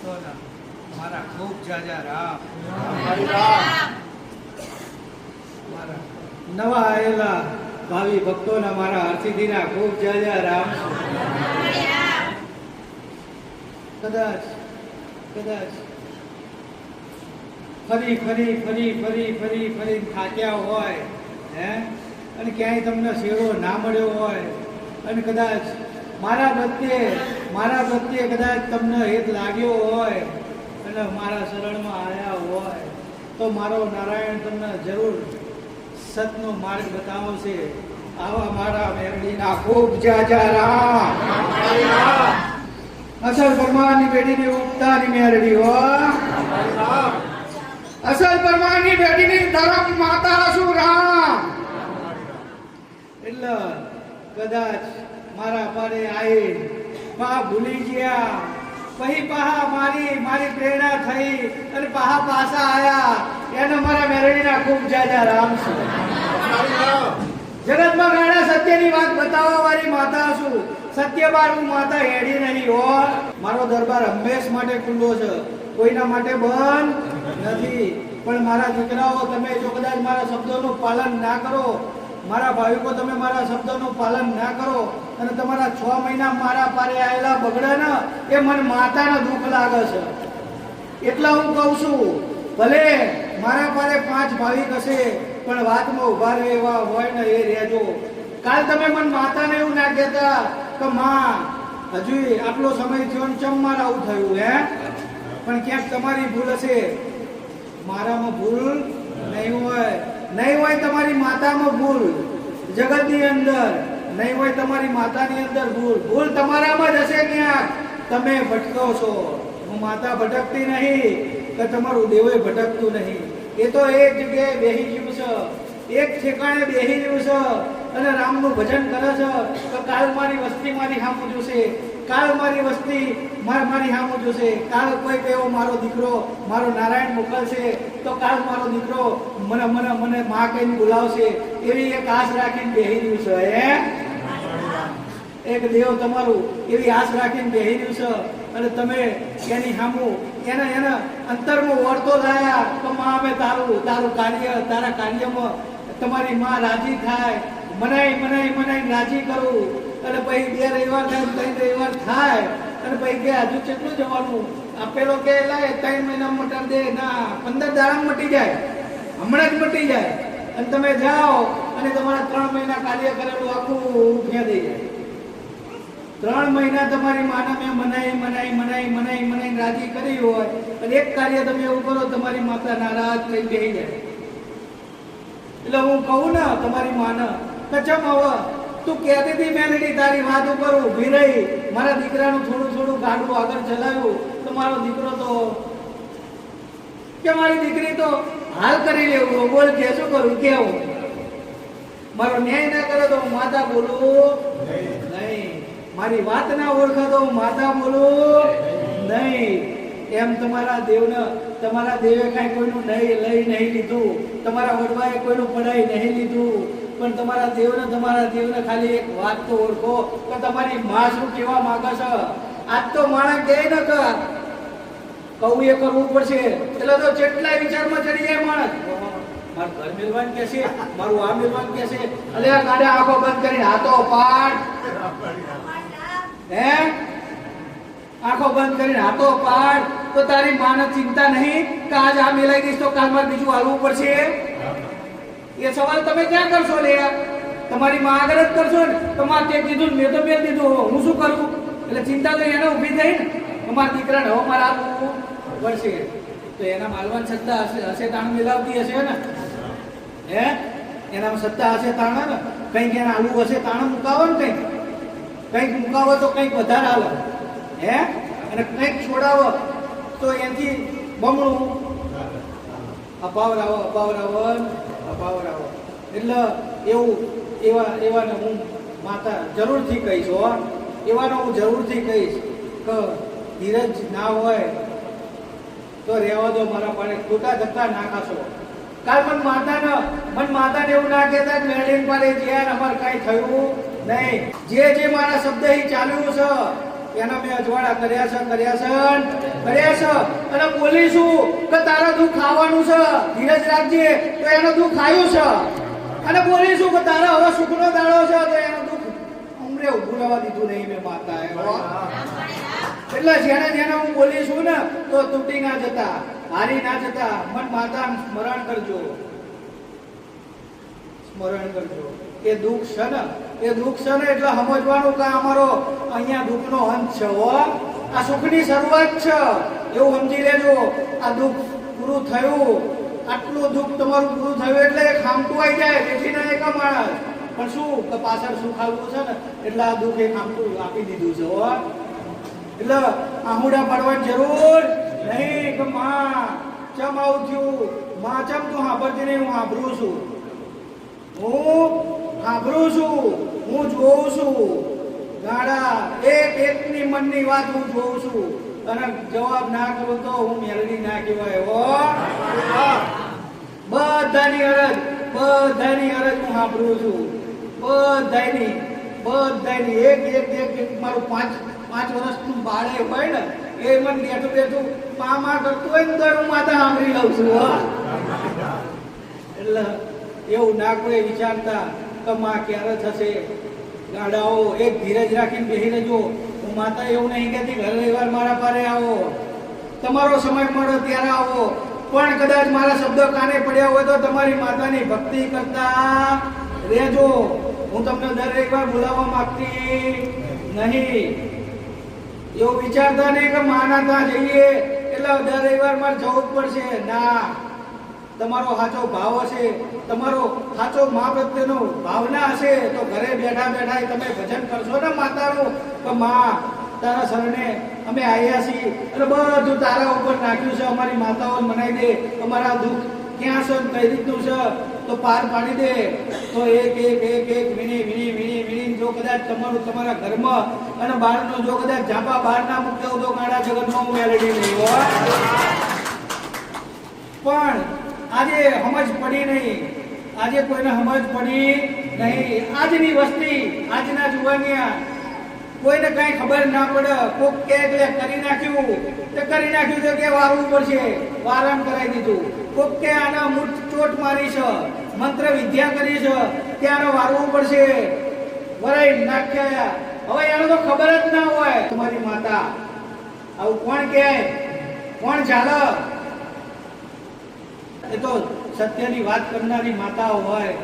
ભક્તોના. મારા ખૂબ જાજા રામ. મારા નવા આવેલા ભાવિ ભક્તોના મારા હરસિદ્ધિના ખૂબ જાજા રામ. કદાચ કદાચ ફરી ફરી ફરી ફરી ફરી ફરી થાક્યા હોય હે? અને ક્યાંય તમને શેરો ના મળ્યો હોય. અને કદાચ મારા પ્રત્યે મારા પ્રત્યે કદાચ તમને હેત લાગ્યો હોય અને મારા શરણમાં આવ્યા હોય, તો મારો નારાયણ તમને જરૂર સતનો માર્ગ બતાવશે. આવા મારા મેરડીના ખૂબ જાજારા. અસલ પરમાની બેટીની ઉપતાની મેરડી હો. અસલ પરમાની બેટીની ધરમ માતા શું રામ? એટલે કદાચ મારા પાડે આવી પા ભૂલી ગયા. પછી પાહા મારી મારી પ્રેરણા થઈ અને પાહા પાછા આયા. એને મારા મેરડીના ખૂબ જાજા રામ છે. જગતમાં ગાડા સત્યની વાત બતાવવા વાળી માતા છું. સત્ય બાર હું માતા હેડી નહીં હો. મારો દરબાર હંમેશ માટે ખુલ્લો છે. કોઈના માટે બંધ નથી. પણ મારા દીકરાઓ, તમે જો કદાચ મારા શબ્દોનું પાલન ના કરો મારા ભાવિકો, તમે મારા શબ્દોનું પાલન ના કરો અને તમારા છ મહિના મારા પારે આવેલા બગડે ને એ મને માતાને દુઃખ લાગે છે. એટલા હું કહું છું, ભલે મારા પાસે પાંચ ભાવિક હશે, પણ વાતમાં ઊભા રહે એવા હોય ને એ રહેજો. કાલ તમે મને માતાને એવું ના કહેતા કે, માં, હજુ આટલો સમય થયો ને ચમ મારા આવું થયું, હે? પણ ક્યાંક તમારી ભૂલ હશે. મારામાં ભૂલ નહીં હોય. નહીં હોય તમારી માતામાં ભૂલ, જગતની અંદર. નહીં હોય તમારી માતાની અંદર ભૂલ. ભૂલ તમારામાં જ હશે ક્યાંક. તમે ભટકો છો. હું માતા ભટકતી નહીં, કે તમારું દેવય ભટકતું નહીં. એ તો એક જગ્યાએ બેહી ગયું છે. એક ઠેકાણે બેહી ગયું છે અને રામનું ભજન કરે છે. તો કાલ મારી વસ્તી મારી સામું જોશે. કાલ મારી વસ્તી માર મારી હામો જોશે. કાલ કોઈ કહેવો, મારો દીકરો, મારો નારાયણ મોકલશે, તો કાલ મારો દીકરો મને મને મને મા કહીને બોલાવશે. એવી એક આશ રાખીને બેહી રહ્યું છે, હે? એક દેવ તમારું એવી આશ રાખીને બેહી રહ્યું છે. અને તમે એની સામું એના એના અંતરમાં વળતો થયા તો માં અમે તારું તારું કાર્ય, તારા કાર્યમાં તમારી માં રાજી થાય. મનાઈ મનાઈ મનાઈ રાજી કરું. અને પછી બે રવિવાર થાય, ત્રણ રવિવાર થાય. અને પછી કે હજુ કેટલું જવાનું? આપેલો કે, લાય, ત્રણ મહિના મટર દે. ના, પંદર દાડા મટી જાય. હમણાં જ મટી જાય. અને તમે જાઓ અને તમારા ત્રણ મહિના કાર્ય કરેલું આખું ફેંદી જાય. ત્રણ મહિના તમારી માને મેં મનાઈ મનાઈ મનાઈ મનાઈ મનાઈ રાજી કરી હોય અને એક કાર્ય તમે એવું કરો, તમારી માતા નારાજ થઈ બેસી જાય. એટલે હું કહું ને, તમારી માને, કચમ ચમ હવે તું કહેતી હતી મેલેડી તારી વાત ઉપર ઊભી રહી. મારા દીકરાનું થોડું થોડું ગાડું આગળ ચલાવ્યું. તો મારો દીકરો તો કે મારી દીકરી તો હાલ કરી લેવું બોલ, કે શું કરું કેવું મારો ન્યાય ના કરે તો હું માતા બોલું, નહીં. મારી વાત ના ઓળખે તો હું માતા બોલું, નહીં. એમ તમારા દેવને, તમારા દેવે કાંઈ કોઈનું નહીં લઈ નહીં લીધું. તમારા વડવાએ કોઈનું પડાઈ નહીં લીધું. પણ તમારા દેવને તમારા દેવને ખાલી એક વાત તો ઓળખો કે તમારી માં શું કહેવા માંગે છે? આજ તો માણસ કહે ન કર કહું એ કરવું પડશે. એટલે તો જેટલા વિચારમાં ચડી જાય માણસ. મારું ઘર મેળવાન કે છે? મારું આ મેળવાન કે છે? અલે આ ગાડા આંખો બંધ કરીને હાથો પાડ. હે? આંખો બંધ કરીને હાથો પાડ. તો તારી માને ચિંતા નહીં કે આજ આ મેલાઈ દઈશ તો કાલમાં બીજું હાલવું પડશે? એ સવાલ તમે ક્યાં કરશો લે તમારી માં આગળ જ કરશો ને? તમારે તે કીધું મેં તો મેં દીધું. હું શું કરું? એટલે ચિંતા તો એને ઊભી થઈ ને? તમારા દીકરાને હવે મારા પડશે. તો એના માલવાન સત્તા હશે હશે તાણ મિલાવતી હશે ને? હે? એનામાં સત્તા હશે તાણ ને? કંઈક એના આલુ હશે તાણ મુકાવો ને કંઈક? કંઈક મુકાવો તો કંઈક વધારે આવે હે? અને કંઈક છોડાવો તો એનાથી બમણું. અપાવરાવો અપાવરાવો. અપાવરાવો એટલે એવું, એવા, એવાને હું માતા જરૂરથી કહીશ, હો. એવાનો હું જરૂરથી કહીશ કે ધીરજ ના હોય તો રહેવા દો મારા પાડે. ખોટા ધક્કા ના ખાશો. કાલ મન માતાને મન માતાને એવું ના કહેતા પર એ જ્યાં અમારે કાંઈ થયું નહીં. જે જે મારા શબ્દ એ ચાલ્યું છે એના મેં અજવાળા કર્યા છે કર્યા છે કર્યા છે. અને બોલીશું કે તારા દુઃખ ખાવાનું છે, ધીરજ રાખજે, તો એનું દુઃખ ખાયું છે. અને બોલીશું કે તારા હવે સુખનો દાડો છે, તો એનું દુઃખ ઉમરે ઉભું રહેવા દીધું નહીં મેં માતા એટલે જેને જેને હું બોલીશું ને, તો તૂટી ના જતા, હારી ના જતા, મન માતા સ્મરણ કરજો. સ્મરણ કરજો. એ દુઃખ છે ને એ દુઃખ છે ને એટલે સમજવાનું કે અમારો અહીંયા દુઃખનો અંત છે હો. આ સુખની શરૂઆત છે. એવું સમજી લેજો. આ દુઃખ પૂરું થયું. આટલું દુઃખ તમારું પૂરું થયું એટલે એ ખામટું આવી જાય, તેથી ના એક માણસ. પણ શું? કે પાછળ સુખ આવતું છે ને, એટલે આ દુઃખ એ ખામટું આપી દીધું છે હો. એટલે આહુડા પાડવાની જરૂર નહીં કે માં ચમ આવું થયું? માં ચમ તું સાંભળતી નહીં? હું સાંભળું છું. હું સાંભળું છું. હું જોઉં છું. ગાડા એક એકની મનની વાત હું જોઉં છું. અને જવાબ ના કરું તો હું મેળવી ના કહેવાય, હો. બધાની અરજ બધાની અરજ હું સાંભળું છું. બધાની બધાની. એક એક એક એક મારું પાંચ પાંચ વર્ષનું બાળે હોય ને, એ મને બેઠું બેઠું પામા કરતું હોય ને તો હું માથા સાંભળી લઉં છું એટલે એવું ના કોઈ વિચારતા. કે માં ક્યારે થશે? ગાડાઓ એક ધીરજ રાખીને બેસી રહેજો હું માતા એવું નહીં કહેતી, ઘર રવિવાર મારા પારે આવો. તમારો સમય મળે, ત્યારે આવો. પણ કદાચ મારા શબ્દો કાને પડ્યા હોય તો તમારી માતાની ભક્તિ કરતા રહેજો. હું તમને દર રવિવાર બોલાવવા માંગતી નહીં. એવું વિચારતા નહીં કે માના ત્યાં જઈએ. એટલે દર રવિવાર મારે જવું જ પડશે. ના. તમારો સાચો ભાવ હશે, તમારો સાચો મા પ્રત્યેનો ભાવના હશે, તો ઘરે બેઠા બેઠા તમે ભજન કરશો ને માતાનું કે મા, તારા શરણે અમે આવ્યા છીએ. અને બધું તારા ઉપર નાખ્યું છે, અમારી માતાઓ મનાઈ દે. અમારા દુઃખ ક્યાં છે કઈ રીતનું છે, તો પાર પાડી દે. તો એક એક એક એક વીણી વીણી વીણી વીણી જો કદાચ તમારું તમારા ઘરમાં અને બહારનું જો કદાચ ઝાપા બહાર ના મૂક્યો તો કાળા જગતમાં હું મેળવી નહીં પણ આજે સમજ પડી નહીં. આજે કોઈને સમજ પડી નહીં. આજની વસ્તી, આજના જુવાનિયા, કોઈને કઈ ખબર ના પડે. કોક કે કરી નાખ્યું. તે કરી નાખ્યું તો કે વારવું પડશે. વારણ કરાવી દીધું. કોક કે આના મૂર્ત ચોટ મારી છે. મંત્ર વિદ્યા કરી છે. ત્યારે વારવું પડશે. વરાઈ નાખ્યા હવે એને તો ખબર જ ના હોય. તમારી માતા. આવું કોણ કહે? કોણ ચાલે એ તો સત્યની વાત કરનારી માતા હોય.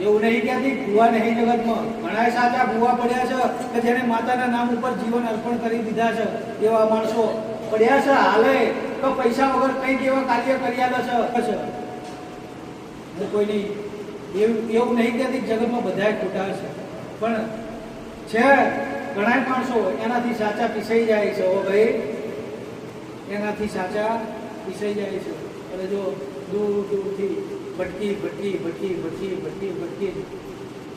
એવું નહીં કહેતી ભૂવા નહીં જગતમાં. ઘણા સાચા ભૂવા પડ્યા છે કે જેને માતાના નામ ઉપર જીવન અર્પણ કરી દીધા છે એવા માણસો. પડ્યા છે હાલે, તો પૈસા વગર કંઈક એવા કાર્ય કરી આલે છે છે. એટલે કોઈ નહીં. એવું એવું નહીં કહેતી જગતમાં બધાય ખોટા છે. પણ છે ઘણા માણસો એનાથી સાચા પીસાઈ જાય છે ઓ ભાઈ. એનાથી સાચા પીસાઈ જાય છે. અને જો દૂર દૂરથી ભટકી ભટકી ભટકી ભટકી ભટકી ભટકી.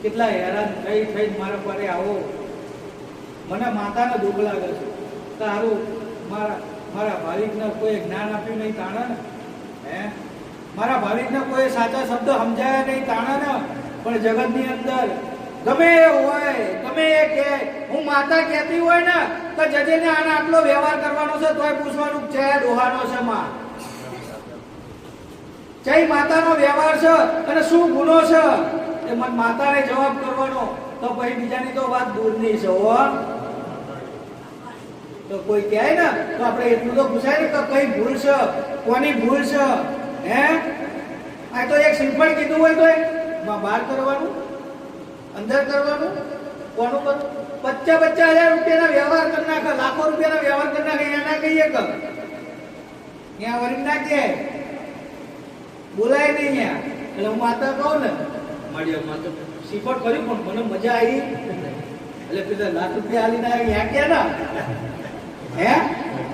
કેટલા હેરાન થઈ થઈ મારા પારે આવો. મને માતાને દુઃખ લાગે છે. તારું, મારા મારા ભાવિકને કોઈ જ્ઞાન આપ્યું નહીં, તાણે હે? મારા ભાવિકને કોઈ સાચા શબ્દ સમજાયા નહીં, તાણે ને? પણ જગતની અંદર ગમે એ હોય, ગમે એ કે, હું માતા કહેતી હોય ને, તો જજેને આને આટલો વ્યવહાર કરવાનો છે, તોય પૂછવાનું છે, દોહાનો છે માં જય માતાનો વ્યવહાર છે અને શું ગુનો છે? એ મન માતાને જવાબ કરવાનો. તો પછી બીજાની તો વાત દૂરની છે, હો. તો કોઈ કહે ને, તો આપણે એટલું તો પૂછાય ને કે કઈ ભૂલ છે, કોની ભૂલ છે, હે? આ તો એક સિમ્પલ કીધું હોય તો બહાર કરવાનું, અંદર કરવાનું, કોનું કરવું? પચાસ પચાસ હજાર રૂપિયાના વ્યવહાર કરી નાખે, લાખો રૂપિયાના વ્યવહાર કરી નાખે, એના કહીએ કે? ત્યાં વળી નાખીએ બોલાય નહીં ત્યાં એટલે હું માતા કહું ને, મારી માતા શીખવટ કરી પણ મને મજા આવી. એટલે પેલા લાખ રૂપિયા આલીને અહીંયા ગયા ના. હે?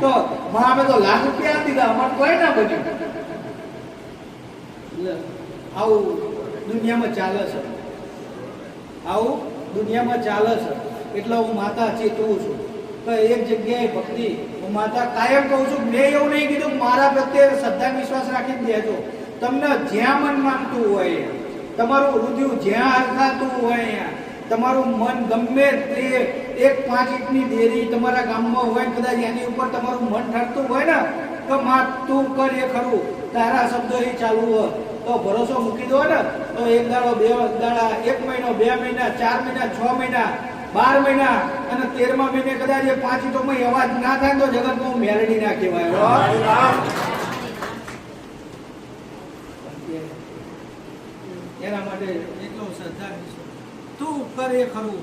તો માં અમે તો લાખ રૂપિયા આપી દીધા, અમારે કોઈ ના બન્યું. એટલે આવું દુનિયામાં ચાલે છે. આવું દુનિયામાં ચાલે છે. એટલે હું માતા ચેતવું છું. તો એક જગ્યાએ ભક્તિ, હું માતા કાયમ કહું છું, મેં એવું નહીં કીધું મારા પ્રત્યે શ્રદ્ધા વિશ્વાસ રાખી જ દેજો તમને જ્યાં મન માનતું હોય, તમારું રુધિર જ્યાં હરખાતું હોય, તમારું મન ગમે તે એક પાંચ ઇંચની દેરી તમારા ગામમાં હોય કદાચ એની ઉપર તમારું મન ઠરતું હોય ને, તો માં તું કર એ ખરું. તારા શબ્દો એ ચાલુ હોય. તો ભરોસો મૂકી દો ને. તો એક દાડો બે દાડા, એક મહિનો, બે મહિના, ચાર મહિના, છ મહિના, બાર મહિના અને તેરમા મહિને કદાચ એ પાંચ ઇંચોમાં અવાજ ના થાય તો જગતમાં મેળવી ના કહેવાય. એના માટે એટલો શ્રદ્ધા વિશ્વાસ. તું કરે ખરું.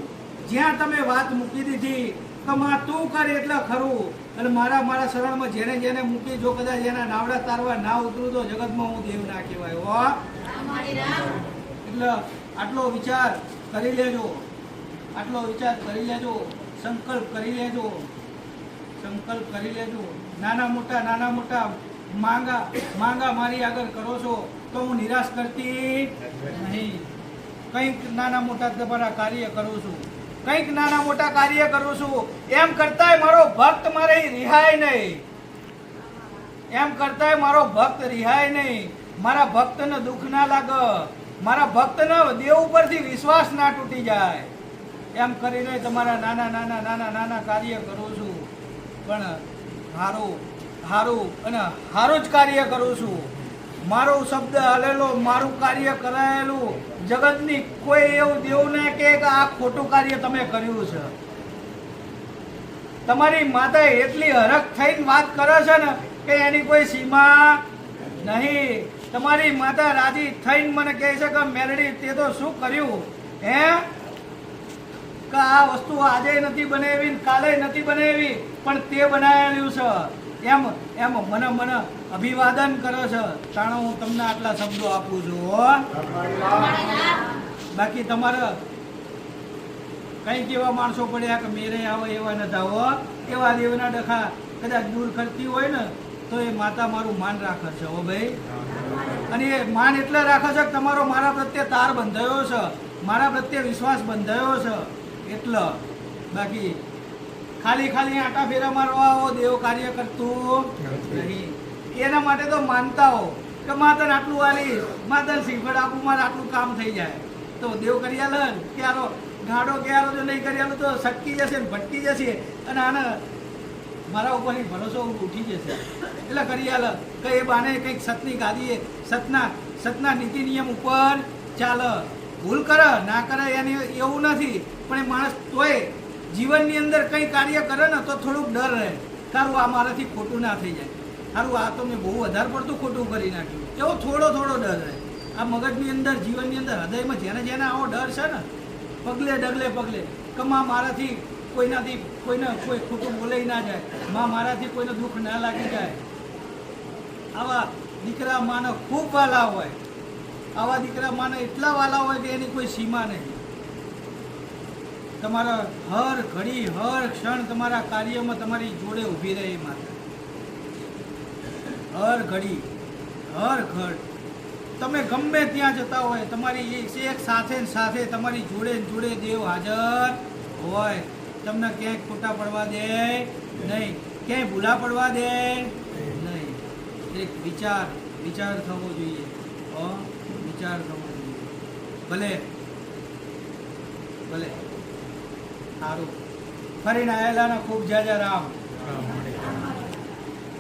જ્યાં તમે વાત મૂકી દીધી તો માં તું કરે એટલે ખરું. અને મારા મારા શરણમાં જેને જેને મૂકી જો કદાચ એના નાવડા તારવા ના ઉતરું તો જગતમાં હું દેવ ના કહેવાય. હો. એટલે આટલો વિચાર કરી લેજો. આટલો વિચાર કરી લેજો. સંકલ્પ કરી લેજો. સંકલ્પ કરી લેજો. નાના મોટા નાના મોટા માંગા માંગા મારી આગળ કરો છો. તો હું નિરાશ કરતી નહીં. કંઈક નાના મોટા તમારા કાર્ય કરું છું. કંઈક નાના મોટા કાર્ય કરું છું. એમ કરતાંય મારો ભક્ત મારે રિહાય નહીં. એમ કરતાંય મારો ભક્ત રિહાય નહીં. મારા ભક્તને દુઃખ ના લાગે. મારા ભક્તને દેવ ઉપરથી વિશ્વાસ ના તૂટી જાય. એમ કરીને તમારા નાના નાના નાના નાના કાર્ય કરું છું. પણ હારું હારું અને હારું જ કાર્ય કરું છું. મારો શબ્દ હલેલો, મારું કાર્ય કરાયેલું. જગતની કોઈ એવું દેવું ના કે આ ખોટું કાર્ય તમે કર્યું છે. તમારી માતા એટલી હરખ થઈને વાત કરે છે ને કે એની કોઈ સીમા નહીં. તમારી માતા રાજી થઈને મને કહે છે કે મેરડી, તે તો શું કર્યું? હે? કે આ વસ્તુ આજે નથી બનાવી કાલે નથી બનાવી, પણ તે બનાવેલું છે. એમ એમ મને મને અભિવાદન કરો છે. તાણે હું તમને આટલા શબ્દો આપું છું બાકી તમારે કંઈક એવા માણસો પડ્યા કે મેરે આવે એવા ન થાવો એવા દેવના ડખા કદાચ દૂર કરતી હોય ને, તો એ માતા મારું માન રાખે છે, હો ભાઈ. અને એ માન એટલે રાખે છે કે તમારો મારા પ્રત્યે તાર બંધાયો છે, મારા પ્રત્યે વિશ્વાસ બંધાયો છે, એટલે બાકી ખાલી ખાલી આટા ફેરા મારવા દેવ કાર્ય કરતું નહીં. એના માટે તો માનતા હો કે માતન આટલું વાલી માતન શીખવડ આપું, મારે આટલું કામ થઈ જાય. તો દેવ કરી આલે ને, ક્યારો ગાડો ક્યારો જો નહીં કરી આલો તો સટકી જશે ને ભટકી જશે અને આને મારા ઉપરથી ભરોસો ઉઠી જશે. એટલે કરી આલે, કે એ બાને કંઈક સતની ગાદીએ સતના સતના નીતિ નિયમ ઉપર ચાલ. ભૂલ કરે, ના કરે, એની એવું નથી. પણ એ માણસ તોય જીવનની અંદર કંઈ કાર્ય કરે ને તો થોડુંક ડર રહે. તારું આ મારાથી ખોટું ના થઈ જાય. સારું આ તો મેં બહુ વધારે પડતું ખોટું કરી નાખ્યું. એવો થોડો થોડો ડર રહે. આ મગજની અંદર, જીવનની અંદર, હૃદયમાં જેને જેને આવો ડર છે ને, પગલે ડગલે પગલે, કે માં મારાથી કોઈનાથી કોઈને કોઈ ખોટું બોલાઈ ના જાય, માં મારાથી કોઈને દુઃખ ના લાગી જાય. આવા દીકરા માને ખૂબ વાલા હોય. આવા દીકરા માને એટલા વાલા હોય કે એની કોઈ સીમા નહીં. તમારા હર ઘડી, હર ક્ષણ તમારા કાર્યમાં તમારી જોડે ઊભી રહે માતા હર ઘડી, હર ઘડ. તમે ગમે ત્યાં જતા હોય, તમારી એક સાથે સાથે તમારી જોડે જોડે દેવ હાજર હોય. તમને ક્યાંય ખોટા પડવા દે નહીં. ક્યાંય ભૂલા પડવા દે નહીં. એક વિચાર વિચાર થવો જોઈએ. વિચાર થવો જોઈએ. ભલે ભલે. સારું ફરીને આયેલાના ખૂબ જાજા રામ.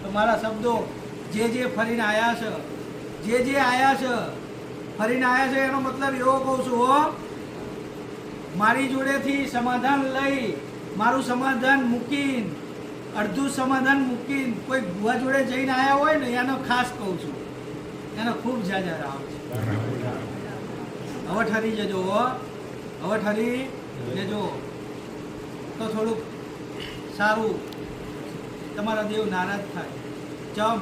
તો મારા શબ્દો જે જે ફરીને આવ્યા છે જે જે આવ્યા છે ફરીને આવ્યા છે એનો મતલબ એવો કહું છું હો મારી જોડેથી સમાધાન લઈ મારું સમાધાન મૂકીને અડધું સમાધાન મૂકીને કોઈ ગુવા જોડે જઈને આયા હોય ને એનો ખાસ કહું છું. એનો ખૂબ જાજા રામ છે. હવે ઠરી જજો હવે ઠરી જજો. તો થોડુંક સારું. તમારા દેવ નારાજ થાય. ચમ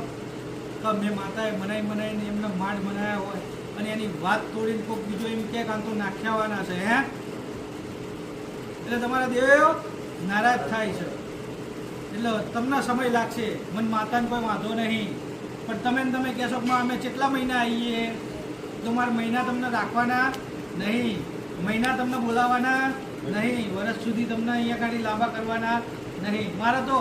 તો મેં માતાએ મનાઈ મનાઈને એમને માંડ મનાયા હોય અને એની વાત તોડીને કોઈક બીજો એમ કે કાં તો નાખ્યાવાના છે, હે? એટલે તમારા દેવ નારાજ થાય છે. એટલે તમને સમય લાગશે. મને માતાને કોઈ વાંધો નહીં. પણ તમે તમે કહેશો કે અમે કેટલા મહિના આવીએ તો મારા મહિના તમને રાખવાના નહીં. મહિના તમને બોલાવવાના નહીં, વર્ષ સુધી તમને અહીંયા કાઢી લાંબા કરવાના નહીં. મારે તો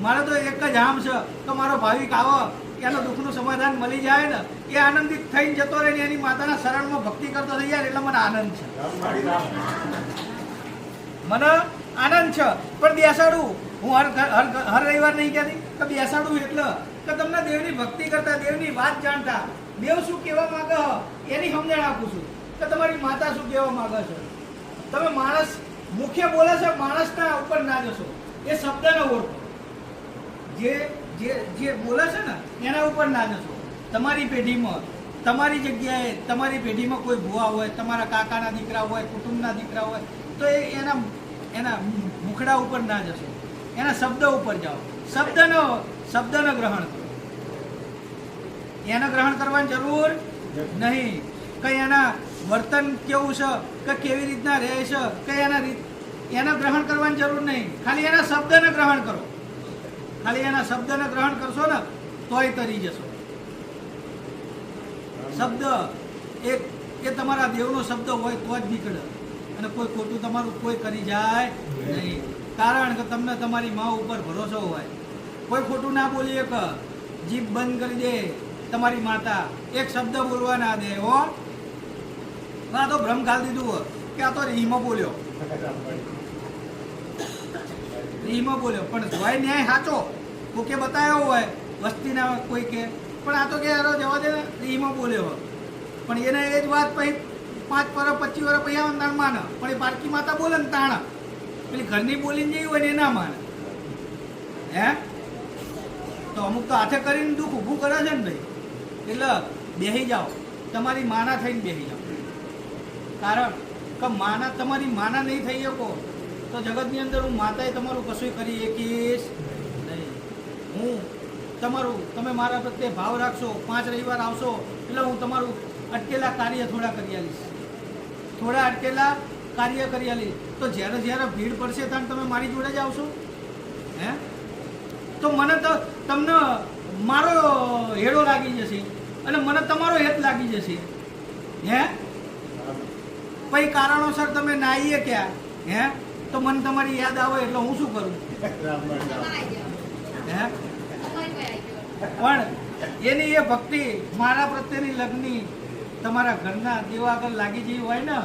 મારે તો એક જ આમ છે. તો મારો ભાવિક આવો એનો દુઃખનું સમાધાન મળી જાય ને, એ આનંદિત થઈને જતો રહે ને એની માતાના શરણમાં ભક્તિ કરતો થઈ જાય એટલે મને આનંદ છે. મને આનંદ છે. પણ બેસાડું. હું હર હર રવિવાર નહીં કહેતી, તો બેસાડું એટલે. કે તમને દેવની ભક્તિ કરતા, દેવની વાત જાણતા. દેવ શું કહેવા માંગે એની સમજણ આપું છું. કે તમારી માતા શું કહેવા માંગે છે? તમે માણસ મુખ્ય બોલે છે માણસના ઉપર ના જશો. એ શબ્દને ઓળખો જે જે જે બોલે છે ને એના ઉપર ના જશો. તમારી પેઢીમાં તમારી જગ્યાએ તમારી પેઢીમાં કોઈ ભુવા હોય તમારા કાકાના દીકરા હોય કુટુંબના દીકરા હોય તો એ એના એના મુખડા ઉપર ના જશો. એના શબ્દ ઉપર જાઓ. શબ્દનો શબ્દનો ગ્રહણ કરો. એને ગ્રહણ કરવાની જરૂર. નહીં. કંઈ એના વર્તન કેવું છે? કે કેવી રીતના રહે છે? કે એના રીત એના ગ્રહણ કરવાની જરૂર નહીં. ખાલી એના શબ્દને ગ્રહણ કરો. ખાલી એના શબ્દને ગ્રહણ કરશો ને, તોય તરી જશો. શબ્દ એક એ તમારા દેવનો શબ્દ હોય તો જ નીકળે. અને કોઈ ખોટું તમારું કોઈ કરી જાય નહીં. કારણ કે તમને તમારી મા ઉપર ભરોસો હોય. કોઈ ખોટું ના બોલીએ કે, જીભ બંધ કરી દે, તમારી માતા. એક શબ્દ બોલવા ના દે હો. આ તો ભ્રમ ખાલી દીધું કે આ તો રીમાં બોલ્યો. રીમો બોલ્યો. પણ હોય ન્યાય સાચો. કોકે બતાવ્યો હોય, વસ્તીના કોઈ કે. પણ આ તો કે યારો જવા દે ને, રીમાં બોલ્યો પણ એને એ જ વાત પછી પાંચ વર્ષ, પચીસ વર્ષ પછી આવે ને માને. પણ એ પારકી માતા બોલે ને તાણ. પેલી ઘરની બોલીને જેવી હોય ને એ ના માને. હે? તો અમુક તો હાથે કરીને દુઃખ ઊભું કરે છે ને ભાઈ. એટલે બેસી જાઓ. તમારી માના થઈને બેસી જાઓ. કારણ કે માના તમારી માના નહીં થઈ શકો. તો જગતની અંદર હું માતાએ તમારું કશું કરી શકીશ નહીં. હું તમારું, તમે મારા પ્રત્યે ભાવ રાખશો, પાંચ રવિવાર આવશો, એટલે હું તમારું અટકેલા કાર્ય થોડા કરી આલીશ. થોડા અટકેલા કાર્ય કરી આલીશ. તો જ્યારે જ્યારે ભીડ પડશે ત્યારે તમે મારી જોડે જ આવશો? હે? તો મને તો તમને મારો હેડો લાગી જશે. અને મને તમારો હેત લાગી જશે. હે? પછી કારણોસર તમે નાહીએ ક્યાં? હે? તો મને તમારી યાદ આવે એટલે હું શું કરું? હે? પણ એની એ ભક્તિ મારા પ્રત્યેની લગ્ની તમારા ઘરના દેવા આગળ લાગી જેવી હોય ને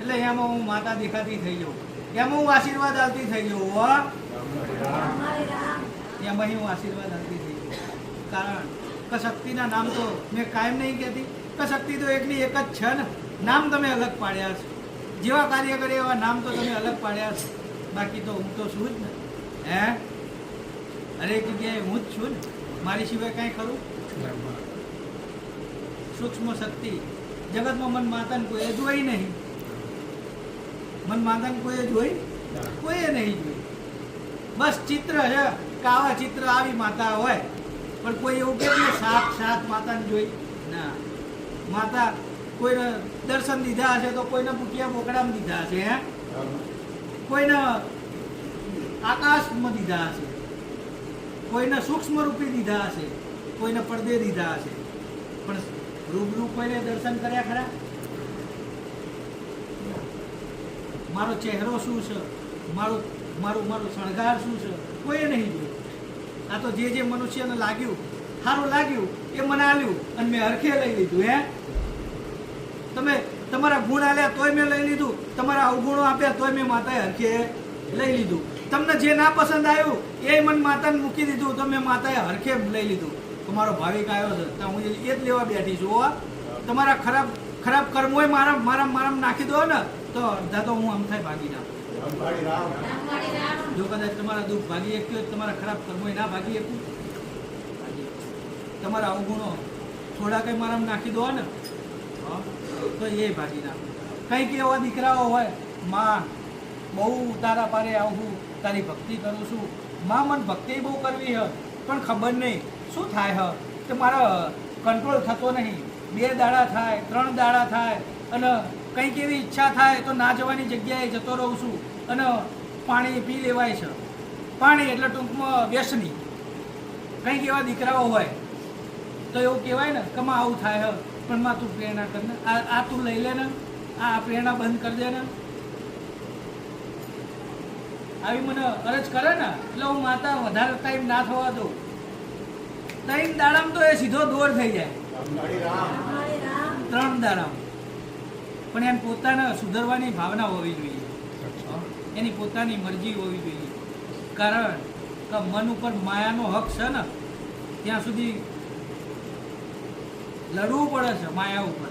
એટલે એમાં હું માતા દેખાતી થઈ જાઉં. એમાં હું આશીર્વાદ આવતી થઈ જાઉં હો. એમાં હું આશીર્વાદ આવતી થઈ જાઉં. કારણ કે શક્તિના નામ તો મેં કાયમ નહીં કહેતી. કે શક્તિ તો એકની એક જ છે ને. નામ તમે અલગ પાડ્યા છો. જેવા કાર્ય કરે એવા નામ તો તમે અલગ પાડ્યા છો. બાકી તો હું તો છું જ ને. હે? હરેક જગ્યાએ હું જ છું ને. મારી સિવાય કાંઈ ખરું? સૂક્ષ્મ શક્તિ. જગતમાં મન માતાને કોઈએ જોઈ નહીં. મન માતાને કોઈએ જોઈ કોઈએ નહીં જોઈ બસ ચિત્ર છે. કે આવા ચિત્ર આવી માતા હોય. પણ કોઈ એવું કે સાત સાત માતાને જોઈ. ના. માતા કોઈને દર્શન દીધા હશે તો કોઈને ભૂખ્યા બોકડામાં દીધા હશે, હે? કોઈને આકાશમાં દીધા હશે. કોઈને સૂક્ષ્મ રૂપે દીધા હશે. કોઈને પડદે દીધા હશે. પણ રૂબરૂ કોઈને દર્શન કર્યા ખરા? મારો ચહેરો શું છે? મારું મારું મારું શણગાર શું છે? કોઈએ નહીં જોયું. આ તો જે જે મનુષ્યને લાગ્યું સારું લાગ્યું, એ મને આલ્યું અને મેં હરખે લઈ લીધું, હે? તમે તમારા ગુણ આલ્યા તોય મેં લઈ લીધું. તમારા અવગુણો આપ્યા તોય મેં માતાએ હરખે લઈ લીધું. તમને જે ના પસંદ આવ્યું, એ મને માતાને મૂકી દીધું તો મેં માતાએ હરખે લઈ લીધું. તમારો ભાવિક આવ્યો છે. તો હું એ જ લેવા બેઠી છું તમારા ખરાબ ખરાબ કર્મોય મારા મારા મારા નાખી દો ને, તો અડધા તો હું આમ થાય ભાગી જાઉં. જો કદાચ તમારા દુઃખ ભાગી શક્યું તમારા ખરાબ કર્મો ના ભાગી શકું. તમારા અવગુણો થોડા કંઈ મારા નાખી દો ને તો એ ભાગી નાખું કંઈક એવા દીકરાઓ હોયમાં બહુ તારા પારે આવું તારી ભક્તિ કરું છું માં મને ભક્તિ બહુ કરવી હ પણ ખબર નહીં શું થાય હ કે મારા કંટ્રોલ થતો નહીં બે દાડા થાય ત્રણ દાડા થાય અને કંઈક એવી ઈચ્છા થાય તો ના જવાની જગ્યાએ જતો રહું છું અને પાણી પી લેવાય છે પાણી એટલે ટૂંકમાં વ્યસની કંઈક એવા દીકરાઓ હોય તો એવું કહેવાય ને, કે માં આવું થાય હ. પણ માં તું પ્રેરણા કર આ તું લઈ લે ને. આ પ્રેરણા બંધ કરી દે ને. આવી મને અરજ કરે ને, એટલે હું માતા વધારે ટાઈમ ના થવા દઉં. ત્રણ દાડામ તો એ સીધો દોર થઈ જાય. ત્રણ દાડામ. પણ એમ પોતાને સુધરવાની ભાવના હોવી જોઈએ. એની પોતાની મરજી હોવી જોઈએ. કારણ કે મન ઉપર માયાનો હક છે ને, ત્યાં સુધી લડવું પડે છે, માયા ઉપર.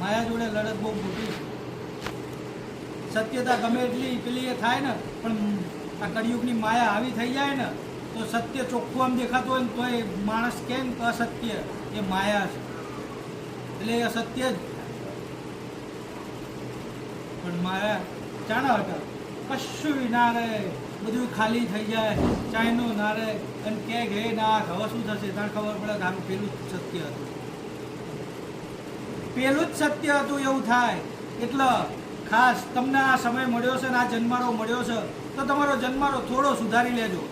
માયા જોડે લડત બહુ મોટી છે. સત્યતા ગમે એટલી પેલી એ થાય ને, પણ આ કળિયુગની માયા આવી થઈ જાય ને, તો સત્ય ચોખ્ખું આમ દેખાતું હોય ને, તો એ માણસ કેમ અસત્ય? એ માયા છે. એટલે એ અસત્ય જ. પણ માયા ચાણા હતા. કશું વિના રહે. બધું ખાલી થઈ જાય ચાઇનો ના રહે અને કે ઘે ના હવે શું થશે? તાણ ખબર પડે તારું પેલું જ સત્ય હતું. પેલું જ સત્ય હતું એવું થાય. એટલે ખાસ તમને આ સમય મળ્યો છે ને આ જન્મારો મળ્યો છે તો તમારો જન્મારો થોડો સુધારી લેજો.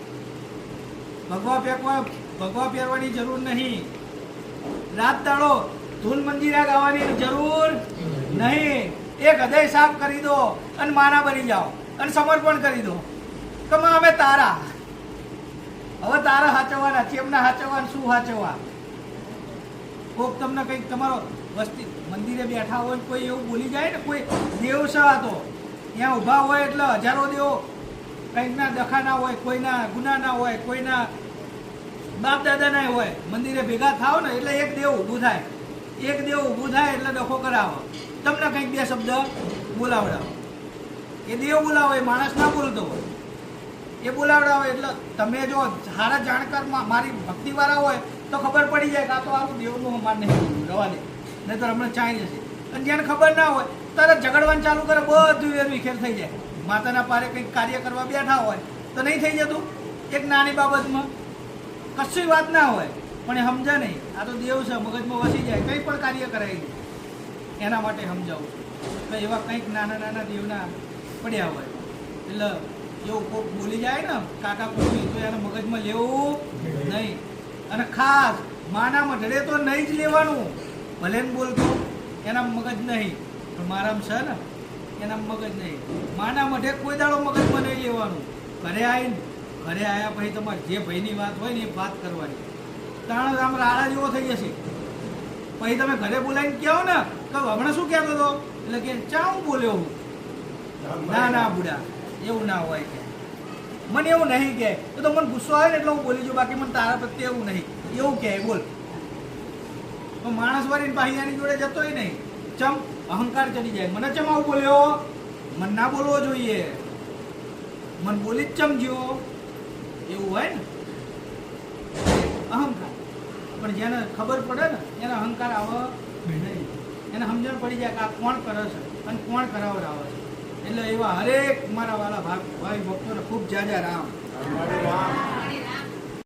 ભગવા ફેંકવા ભગવા પહેરવાની જરૂર નહીં. રાત દાડો ધૂન મંદિરે ગાવાની જરૂર નહીં. એક હૃદય સાફ કરી દો અને માના બની જાઓ અને સમર્પણ કરી દો. કમા અમે તારા. હવે તારા હાચવવાના ચેમના હાચવવાના, શું હાચવવા કોક તમને કંઈક તમારો વસ્તી મંદિરે બેઠા હોય, કોઈ એવું બોલી જાય ને, કોઈ દેવ સવા તો, ત્યાં ઊભા હોય એટલે હજારો દેવો કંઈકના દખા ના હોય, કોઈના ગુના ના હોય, કોઈના બાપ દાદા ના હોય, મંદિરે ભેગા થાવ ને, એટલે એક દેવ ઊભું થાય. એક દેવ ઊભું થાય એટલે ડખો કરાવો. તમને કંઈક બે શબ્દ બોલાવડાવો. એ દેવ બોલાવો, એ માણસ ના બોલતો હોય. એ બોલાવડાવે એટલે તમે જો સારા જાણકાર મારી ભક્તિવાળા હોય તો ખબર પડી જાય કે આ તો આવું દેવનું હમાર નહીં રવા નહીં તો હમણાં ચાઈ જશે. અને જેને ખબર ના હોય તરત ઝઘડવાનું ચાલુ કરે, બધું એનું વિખેર થઈ જાય. માતાના પારે કંઈક કાર્ય કરવા બેઠા હોય, તો નહીં થઈ જતું. એક નાની બાબતમાં કશું વાત ના હોય, પણ એ સમજે નહીં. આ તો દેવ છે, મગજમાં વસી જાય, કંઈ પણ કાર્ય કરાવી એના માટે સમજાવું. તો એવા કંઈક નાના નાના દેવના પડ્યા હોય. એટલે એવું કોક બોલી જાય ને કાકા પૂછી તો એને મગજમાં લેવું નહીં. અને ખાસ માના મઢડે તો નહીં જ લેવાનું. ભલે ને બોલતો એના મગજ નહીં. પણ મારામાં છે ને એના મગજ નહીં. માના મઢે કોઈ દાડો મગજમાં નહીં લેવાનું. ઘરે આવીને ઘરે આવ્યા પછી તમારે જે ભાઈની વાત હોય ને એ વાત કરવાની. તાણ આમ રાડા જેવો થઈ જશે. પછી તમે ઘરે બોલાવીને કહો ને કે હમણાં શું કહેતો હતો? એટલે કે ચા હું બોલ્યો હું. ના ના બુડા. એવું ના હોય કે. મને એવું નહીં કે. તો મને ગુસ્સો આવે ને એટલે હું બોલી જાઉં. બાકી મને તારા પ્રત્યે એવું નહીં. એવું કહે બોલ. તો માણસ વાળી પાહિયાની જોડે જતોય નહીં. ચમ, અહંકાર ચડી જાય. મને ચમ આવું બોલ્યો? મને ના બોલવો જોઈએ. મન બોલી જ ચમજ્યો એવું હોય ને? અહંકાર. પણ જેને ખબર પડે ને, એને અહંકાર આવે નહીં એને સમજણ પડી જાય કે આ કોણ કરે છે અને કોણ કરાવડાવે છે. એટલે એવા હરેક મારા વાલા ભાઈ ભક્તોને ખૂબ જાજા રામ.